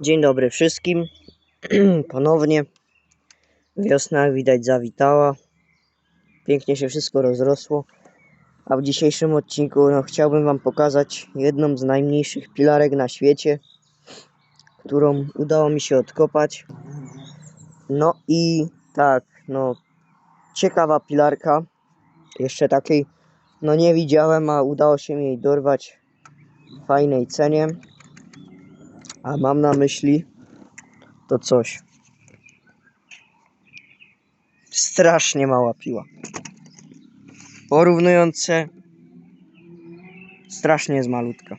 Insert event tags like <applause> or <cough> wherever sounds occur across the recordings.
Dzień dobry wszystkim. <clears throat> Ponownie. Wiosna widać zawitała. Pięknie się wszystko rozrosło. A w dzisiejszym odcinku no, chciałbym Wam pokazać jedną z najmniejszych pilarek na świecie, którą udało mi się odkopać. No i tak, no ciekawa pilarka. Jeszcze takiej no nie widziałem, a udało się mi jej dorwać w fajnej cenie. A mam na myśli to coś. Strasznie mała piła. Porównujące strasznie jest malutka.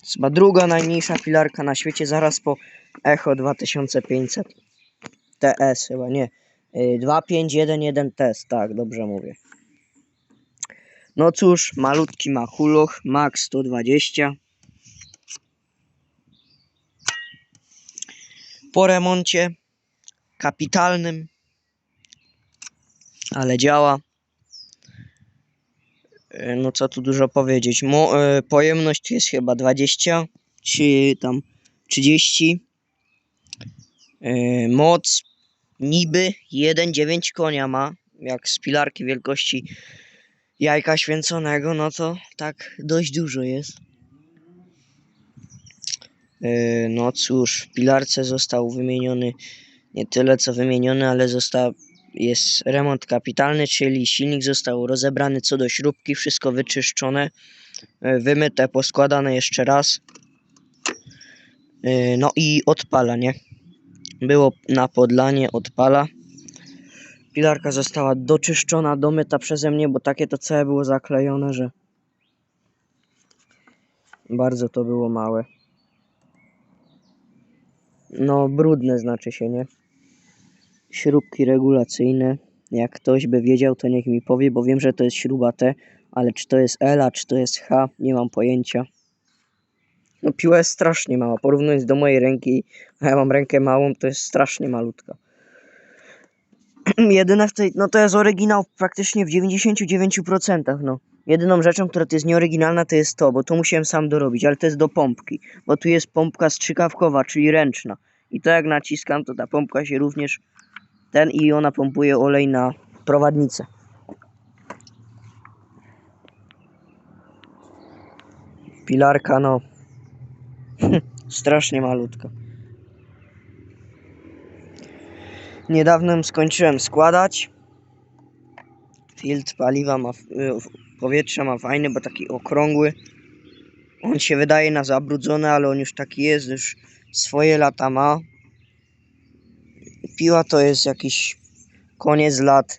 To Chyba druga najmniejsza pilarka na świecie, zaraz po Echo 2500 TS chyba, nie. Y, 2511 TS, tak, dobrze mówię. No cóż, malutki machuluch, max 120. po remoncie kapitalnym, ale działa. E, No co tu dużo powiedzieć. Mo, e, pojemność jest chyba 20 czy tam 30. E, moc niby 1,9 konia ma, jak z pilarki wielkości jajka święconego, no to tak dość dużo jest. E, No cóż, w pilarce został wymieniony nie tyle co wymieniony, ale został jest remont kapitalny, czyli silnik został rozebrany co do śrubki, wszystko wyczyszczone, e, wymyte, poskładane jeszcze raz. E, No i odpala, nie? Było na podlanie, odpala. Pilarka została doczyszczona, domyta przeze mnie, bo takie to całe było zaklejone, że bardzo to było małe. No, brudne znaczy się, nie? Śrubki regulacyjne. Jak ktoś by wiedział, to niech mi powie, bo wiem, że to jest śruba T, ale czy to jest L, a czy to jest H, nie mam pojęcia. No, piła jest strasznie mała. Porównując do mojej ręki, a ja mam rękę małą, to jest strasznie malutka. <clears throat> Jedyne w tej, no to jest oryginał praktycznie w 99%, no. Jedyną rzeczą, która to jest nieoryginalna, to jest to, bo to musiałem sam dorobić, ale to jest do pompki, bo tu jest pompka strzykawkowa, czyli ręczna. I to jak naciskam, to ta pompka się również ten i ona pompuje olej na prowadnicę. Pilarka, no, <laughs> strasznie malutka. Niedawno skończyłem składać. Filtr paliwa ma, y, powietrza ma fajny, bo taki okrągły. On się wydaje na zabrudzony, ale on już taki jest, już swoje lata ma. Piła to jest jakiś koniec lat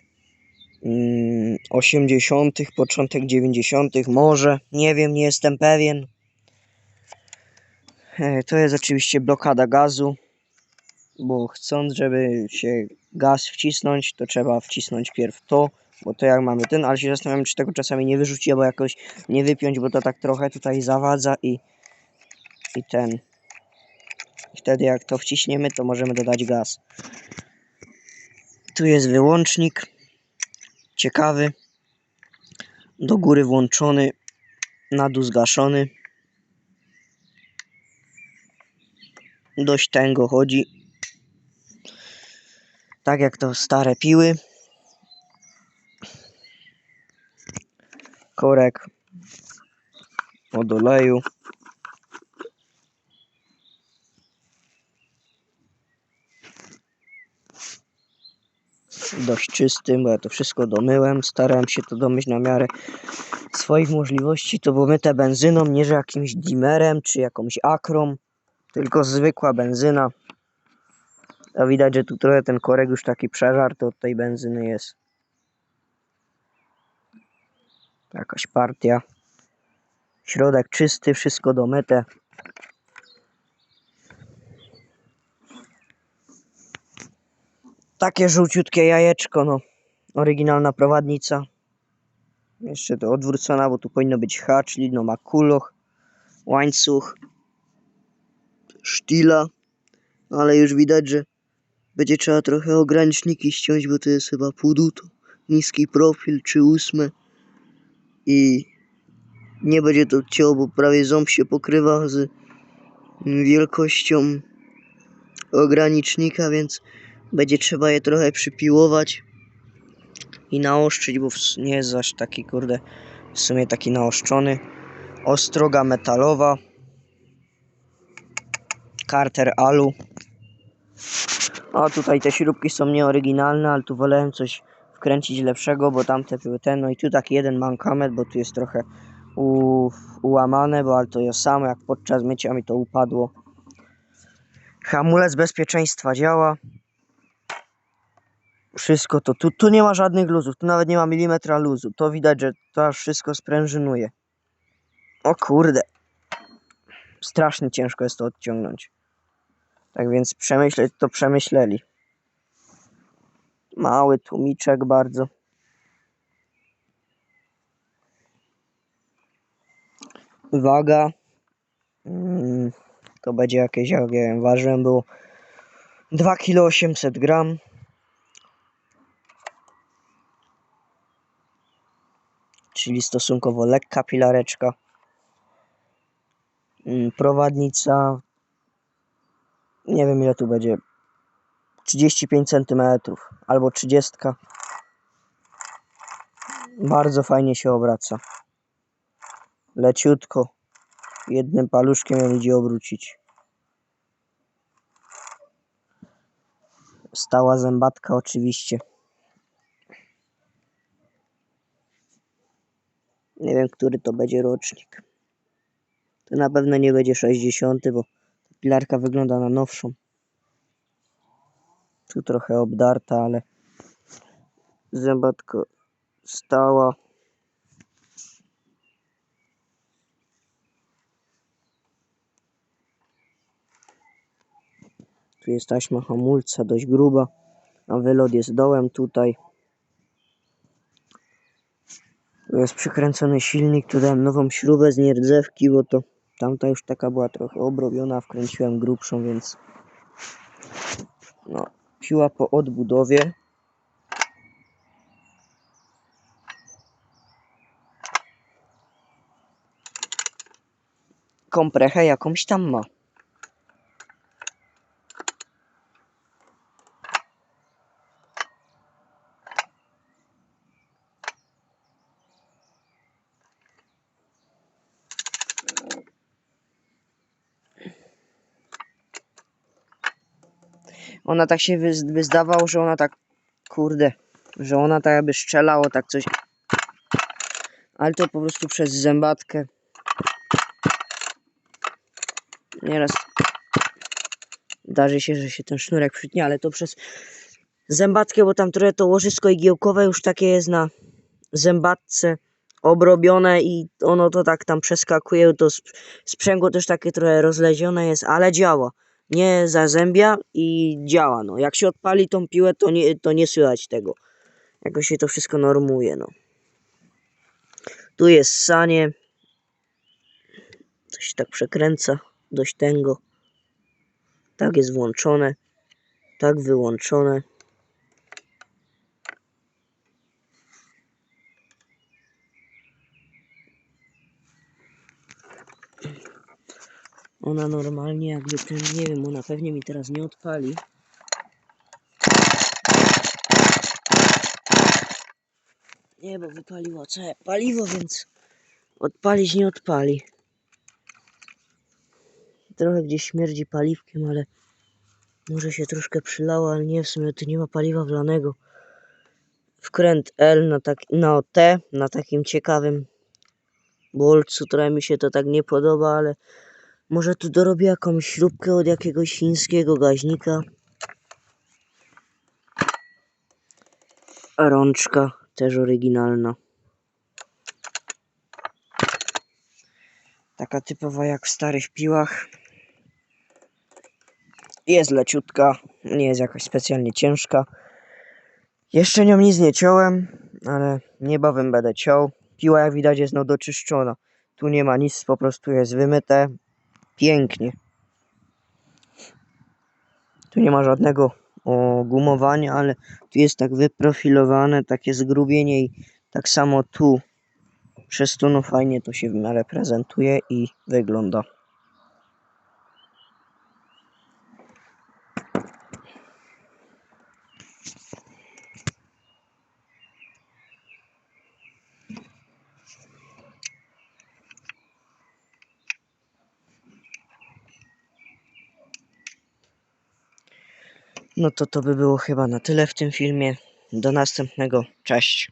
mm, 80., początek 90., może, nie wiem, nie jestem pewien. E, To jest oczywiście blokada gazu, bo chcąc, żeby się gaz wcisnąć, to trzeba wcisnąć pierw to, bo to jak mamy ten, ale się zastanawiam, czy tego czasami nie wyrzucić, albo jakoś nie wypiąć, bo to tak trochę tutaj zawadza i, i ten. I wtedy jak to wciśniemy, to możemy dodać gaz. Tu jest wyłącznik. Ciekawy. Do góry włączony. Na dół zgaszony. Dość tęgo chodzi. Tak jak to stare piły. Korek od oleju. Dość czystym, bo ja to wszystko domyłem. Starałem się to domyć na miarę swoich możliwości. To było myte benzyną, nie że jakimś dimerem czy jakąś akrą, tylko zwykła benzyna. A widać, że tu trochę ten korek już taki przeżarty od tej benzyny jest. Jakaś partia. Środek czysty, wszystko domyte. Takie żółciutkie jajeczko, no. Oryginalna prowadnica. Jeszcze to odwrócona, bo tu powinno być H, czyli no ma kuloch, łańcuch, sztila, ale już widać, że będzie trzeba trochę ograniczniki ściąć, bo to jest chyba pół duto, niski profil czy ósme i nie będzie to ciął, bo prawie ząb się pokrywa z wielkością ogranicznika, więc będzie trzeba je trochę przypiłować i naostrzyć, bo nie jest aż taki kurde w sumie taki naoszczony. Ostroga metalowa. Carter alu. A tutaj te śrubki są nieoryginalne, ale tu wolałem coś wkręcić lepszego, bo tamte były ten. No i tu taki jeden mankament, bo tu jest trochę u, ułamane, bo ale to ja samo jak podczas mycia mi to upadło. Hamulec bezpieczeństwa działa. Wszystko to, tu, tu nie ma żadnych luzów, tu nawet nie ma milimetra luzu. To widać, że to aż wszystko sprężynuje. O kurde. Strasznie ciężko jest to odciągnąć. Tak więc przemyśleć to przemyśleli. Mały tłumiczek bardzo. Waga. Mm, to będzie jakieś, jak nie wiem, ważyłem było 2 kg 800 gram. Czyli stosunkowo lekka pilareczka. Mm, Prowadnica. Nie wiem ile tu będzie. 35 cm albo 30. Bardzo fajnie się obraca. Leciutko. Jednym paluszkiem ją idzie obrócić. Stała zębatka oczywiście. Nie wiem, który to będzie rocznik. To na pewno nie będzie 60, bo pilarka wygląda na nowszą. Tu trochę obdarta, ale zębatka stała. Tu jest taśma hamulca dość gruba, a wylot jest dołem tutaj. Tu jest przykręcony silnik, tu dałem nową śrubę z nierdzewki, bo to tamta już taka była trochę obrobiona, wkręciłem grubszą, więc no, siła po odbudowie. Komprechę jakąś tam ma. Ona tak się wyz- by zdawało, że ona tak, kurde, że ona tak jakby strzelało, tak coś. Ale to po prostu przez zębatkę. Nieraz zdarzy się, że się ten sznurek przytnie, ale to przez zębatkę, bo tam trochę to łożysko igiełkowe już takie jest na zębatce obrobione i ono to tak tam przeskakuje, to sp- sprzęgło też takie trochę rozlezione jest, ale działa nie zazębia i działa. No. Jak się odpali tą piłę, to nie, to nie słychać tego. Jakoś się to wszystko normuje. No. Tu jest sanie. To się tak przekręca dość tęgo. Tak jest włączone. Tak wyłączone. Ona normalnie jakby ten, nie wiem, ona pewnie mi teraz nie odpali. Nie, bo wypaliło całe paliwo, więc odpalić nie odpali. Trochę gdzieś śmierdzi paliwkiem, ale może się troszkę przylało, ale nie, w sumie tu nie ma paliwa wlanego. Wkręt L na, tak, na T, na takim ciekawym bolcu, trochę mi się to tak nie podoba, ale może tu dorobię jakąś śrubkę od jakiegoś chińskiego gaźnika. Rączka też oryginalna. Taka typowa jak w starych piłach. Jest leciutka, nie jest jakaś specjalnie ciężka. Jeszcze nią nic nie ciąłem, ale niebawem będę ciął. Piła jak widać jest no doczyszczona. Tu nie ma nic, po prostu jest wymyte. Pięknie. Tu nie ma żadnego o, gumowania, ale tu jest tak wyprofilowane, takie zgrubienie i tak samo tu. Przez to no fajnie to się w miarę prezentuje i wygląda. No to to by było chyba na tyle w tym filmie. Do następnego. Cześć.